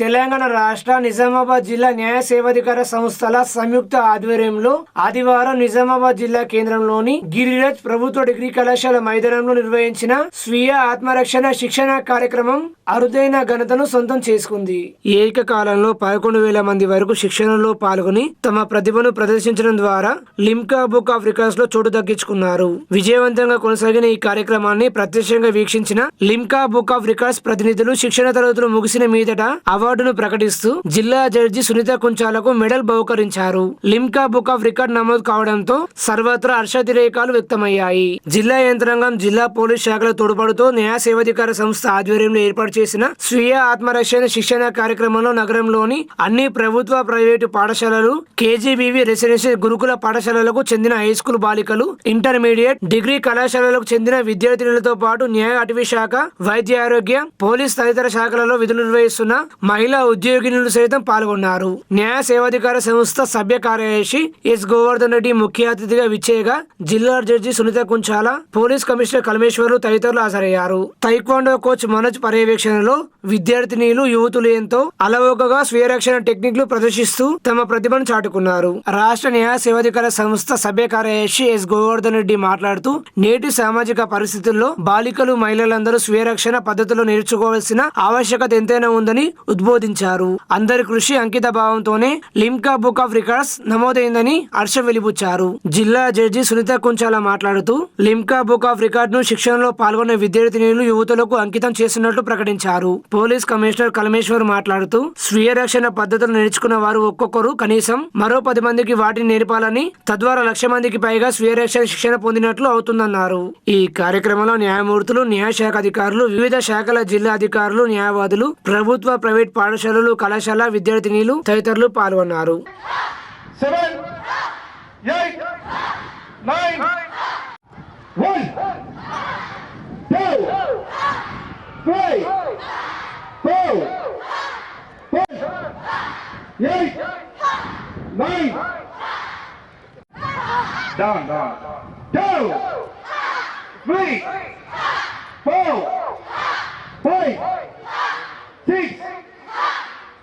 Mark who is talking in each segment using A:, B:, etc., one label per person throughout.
A: తెలంగాణ రాష్ట్ర నిజామాబాద్ జిల్లా న్యాయ సేవాధికార సంస్థల సంయుక్త ఆధ్వర్యంలో ఆదివారం నిజామాబాద్ జిల్లా కేంద్రంలోని గిరిరాజ్ ప్రభుత్వ డిగ్రీ కళాశాల మైదానంలో నిర్వహించిన స్వీయ ఆత్మరక్షణ శిక్షణ కార్యక్రమం అరుదైన ఘనతను సొంతం చేసుకుంది. ఏకకాలంలో పదకొండు వేల మంది వరకు శిక్షణలో పాల్గొని తమ ప్రతిభను ప్రదర్శించడం ద్వారా లిమ్కా బుక్ ఆఫ్ రికార్డ్స్లో చోటు దక్కించుకున్నారు. విజయవంతంగా కొనసాగిన ఈ కార్యక్రమాన్ని ప్రత్యక్షంగా వీక్షించిన లిమ్కా బుక్ ఆఫ్ రికార్డ్స్ ప్రతినిధులు శిక్షణ తరగతులు ముగిసిన మీదట అవార్డును ప్రకటిస్తూ జిల్లా జడ్జి సునీత కుంచాలకు మెడల్ బహుకరించారు. లిమ్కా బుక్ ఆఫ్ రికార్డ్ నమోదు కావడంతో సర్వత్రా హర్షాతిరేకాలు వ్యక్తమయ్యాయి. జిల్లా యంత్రాంగం జిల్లా పోలీస్ శాఖల తోడ్పడుతూ న్యాయ సేవాధికార సంస్థ ఆధ్వర్యంలో ఏర్పాటు చేసిన స్వీయ ఆత్మరక్షణ శిక్షణ కార్యక్రమంలో నగరంలోని అన్ని ప్రభుత్వ ప్రైవేటు పాఠశాలలు కేజీబీవీ రెసిడెన్షియల్ గురుకుల పాఠశాలలకు చెందిన హై స్కూల్ బాలికలు ఇంటర్మీడియట్ డిగ్రీ కళాశాలలకు చెందిన విద్యార్థినులతో పాటు న్యాయ అటవీ శాఖ వైద్య ఆరోగ్య పోలీస్ తదితర శాఖలలో విధులు నిర్వహిస్తున్న మహిళా ఉద్యోగినులు సైతం పాల్గొన్నారు. న్యాయ సేవాధికార సంస్థ సభ్య కార్యదర్శి ఎస్ గోవర్ధన్ రెడ్డి ముఖ్య అతిథిగా విచ్చేయగా జిల్లా judge Sunitha Kunchala police commissioner కలమేశ్వర్లు తదితరులు హాజరయ్యారు. తైక్వాండో కోచ్ మనోజ్ పర్యవేక్షణలో విద్యార్థినీలు యువతులు ఎంతో అలవోకగా స్వీయ రక్షణ టెక్నిక్లు ప్రదర్శిస్తూ తమ ప్రతిభను చాటుకున్నారు. రాష్ట్ర న్యాయ సేవాధికార సంస్థ సభ్య కార్యదర్శి ఎస్ గోవర్ధన్ రెడ్డి మాట్లాడుతూ నేటి సామాజిక పరిస్థితుల్లో బాలికలు మహిళలందరూ స్వీయ రక్షణ పద్ధతులు నేర్చుకోవాల్సిన ఆవశ్యకత ఎంతైనా ఉందని ఉద్బోధించారు. అందరి కృషి అంకిత భావంతోనే లిమ్కా బుక్ ఆఫ్ రికార్డ్స్ నమోదైందని హర్షం వెలిబుచ్చారు. జిల్లా జడ్జి సునీత కుంచాల మాట్లాడుతూ లిమ్కా బుక్ ఆఫ్ రికార్డ్ను శిక్షణలో పాల్గొన్న విద్యార్థినులు యువతులకు అంకితం చేస్తున్నట్లు ప్రకటించారు. పోలీస్ కమిషనర్ కలమేశ్వర్ మాట్లాడుతూ స్వీయ రక్షణ పద్ధతులు నేర్చుకున్న వారు ఒక్కొక్కరు కనీసం మరో పది మందికి వాటిని నేర్పాలని తద్వారా లక్ష మందికి పైగా స్వీయ రక్షణ శిక్షణ పొందినట్లు అవుతుందన్నారు. ఈ కార్యక్రమంలో న్యాయమూర్తులు న్యాయశాఖ అధికారులు వివిధ శాఖల జిల్లా అధికారులు న్యాయవాదులు ప్రభుత్వ ప్రైవేట్ ప్రైవేట్ పాఠశాలలు కళాశాల విద్యార్థినిలు తదితరులు పాల్గొన్నారు.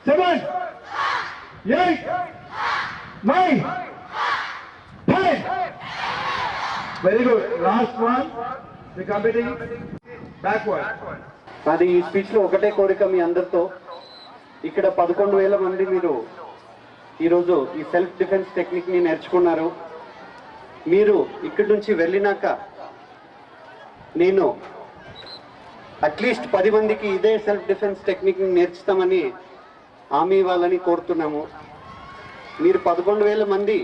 B: Seven, eight, nine, ten. Very good. Last one. The competing backward.
C: నాది ఈ స్పీచ్లో ఒకటే కోరిక మీ అందరితో ఇక్కడ పదకొండు వేల మంది మీరు ఈరోజు ఈ సెల్ఫ్ డిఫెన్స్ టెక్నిక్ని నేర్చుకున్నారు మీరు ఇక్కడి నుంచి వెళ్ళినాక నేను అట్లీస్ట్ పది మందికి ఇదే సెల్ఫ్ డిఫెన్స్ టెక్నిక్ని నేర్చుతామని హామీ ఇవ్వాలని కోరుతున్నాము. మీరు పదకొండు వేల మంది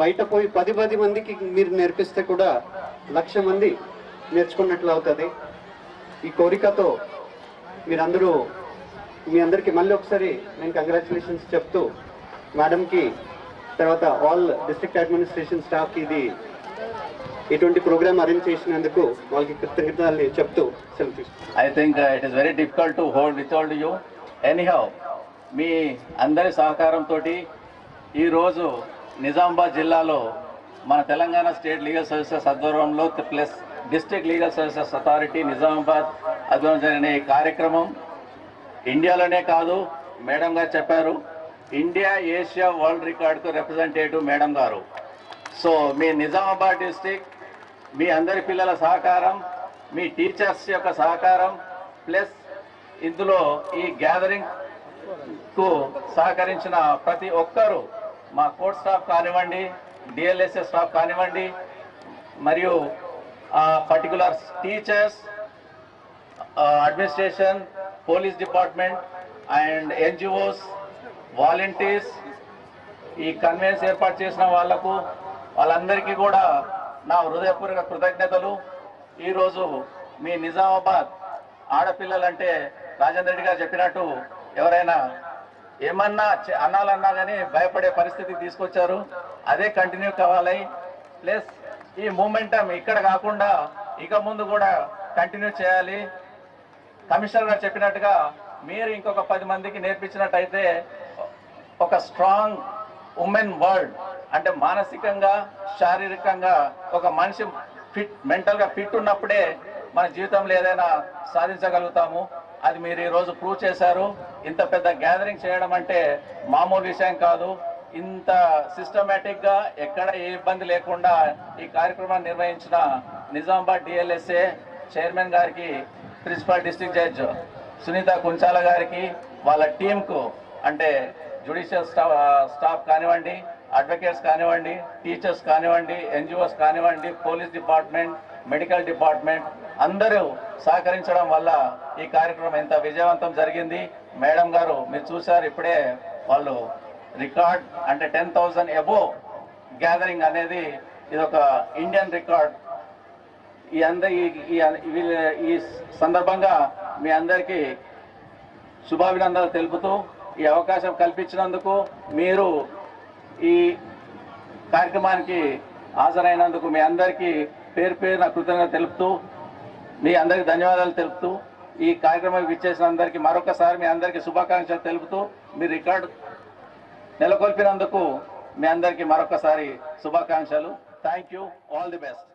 C: బయట పోయి పది పది మందికి మీరు నేర్పిస్తే కూడా లక్ష మంది నేర్చుకున్నట్లు అవుతుంది. ఈ కోరికతో మీరందరూ మీ అందరికీ మళ్ళీ ఒకసారి నేను కంగ్రాచులేషన్స్ చెప్తూ మేడంకి తర్వాత ఆల్ డిస్ట్రిక్ట్ అడ్మినిస్ట్రేషన్ స్టాఫ్కి ఇది ఇటువంటి ప్రోగ్రామ్ అరేంజ్ చేసినందుకు వాళ్ళకి కృతజ్ఞతలు చెప్తూ సెలవు I
D: think it is very difficult to hold with hold you anyhow మీ అందరి సహకారంతో ఈరోజు నిజామాబాద్ జిల్లాలో మన తెలంగాణ స్టేట్ లీగల్ సర్వీసెస్ ఆధ్వర్యంలో plus district legal services authority Nizamabad ఆధ్వర్యం జరిగిన ఈ కార్యక్రమం ఇండియాలోనే కాదు మేడం గారు చెప్పారు ఇండియా ఏషియా వరల్డ్ రికార్డ్కు రిప్రజెంటేటివ్ మేడం గారు. సో మీ నిజామాబాద్ డిస్టిక్ మీ అందరి పిల్లల సహకారం మీ టీచర్స్ యొక్క సహకారం ప్లస్ ఇందులో ఈ గ్యాదరింగ్ కు సహకరించిన ప్రతి ఒక్కరూ మా కోర్ట్ స్టాఫ్ కానివ్వండి డిఎల్ఎస్ఎస్ స్టాఫ్ కానివ్వండి మరియు particular teachers administration police department and NGOs volunteers ఈ కన్వెన్స్ ఏర్పాటు చేసిన వాళ్ళకు వాళ్ళందరికీ కూడా నా హృదయపూర్వక కృతజ్ఞతలు. ఈరోజు మీ నిజామాబాద్ ఆడపిల్లలంటే రాజేంద్ర రెడ్డి గారు చెప్పినట్టు ఎవరైనా ఏమన్నా అనాలన్నా కానీ భయపడే పరిస్థితి తీసుకొచ్చారు. అదే కంటిన్యూ కావాలి. ప్లస్ ఈ మూమెంటం ఇక్కడ కాకుండా ఇక ముందు కూడా కంటిన్యూ చేయాలి. కమిషనర్ గారు చెప్పినట్టుగా మీరు ఇంకొక పది మందికి నేర్పించినట్టయితే ఒక స్ట్రాంగ్ ఉమెన్ వరల్డ్ అంటే మానసికంగా శారీరకంగా ఒక మనిషి ఫిట్ మెంటల్గా ఫిట్ ఉన్నప్పుడే మన జీవితంలో ఏదైనా సాధించగలుగుతాము. అది మీరు ఈరోజు ప్రూవ్ చేశారు. ఇంత పెద్ద గ్యాదరింగ్ చేయడం అంటే మామూలు విషయం కాదు. ఇంత సిస్టమేటిక్గా ఎక్కడ ఏ ఇబ్బంది లేకుండా ఈ కార్యక్రమాన్ని నిర్వహించిన నిజామాబాద్ డిఎల్ఎస్ఏ చైర్మన్ గారికి principal district judge Sunitha Kunchala గారికి వాళ్ళ టీంకు అంటే జ్యుడిషియల్ స్టాఫ్ స్టాఫ్ కానివ్వండి అడ్వకేట్స్ కానివ్వండి టీచర్స్ కానివ్వండి ఎన్జిఓస్ కానివ్వండి పోలీస్ డిపార్ట్మెంట్ మెడికల్ డిపార్ట్మెంట్ అందరూ సహకరించడం వల్ల ఈ కార్యక్రమం ఎంత విజయవంతం జరిగింది. మేడం గారు మీరు చూశారు ఇప్పుడే వాళ్ళు రికార్డ్ అంటే టెన్ థౌజండ్ అబోవ్ గ్యాదరింగ్ అనేది ఇది ఒక ఇండియన్ రికార్డ్. ఈ అందరి ఈ వీళ్ళ- ఈ సందర్భంగా మీ అందరికీ శుభాభినందనలు తెలుపుతూ ఈ అవకాశం కల్పించినందుకు మీరు ఈ కార్యక్రమానికి హాజరైనందుకు మీ అందరికీ పేరు పేరు నా కృతజ్ఞత తెలుపుతూ మీ అందరికీ ధన్యవాదాలు తెలుపుతూ ఈ కార్యక్రమానికి ఇచ్చేసిన అందరికీ మరొకసారి మీ అందరికీ శుభాకాంక్షలు తెలుపుతూ మీ రికార్డు నెలకొల్పినందుకు మీ అందరికీ మరొకసారి శుభాకాంక్షలు. Thank you all the best